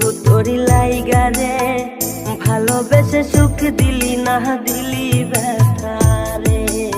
শুধু তোরি লাইগা রে। ভালোবেসে সুখ দিলি না দিলি ব্যথা রে।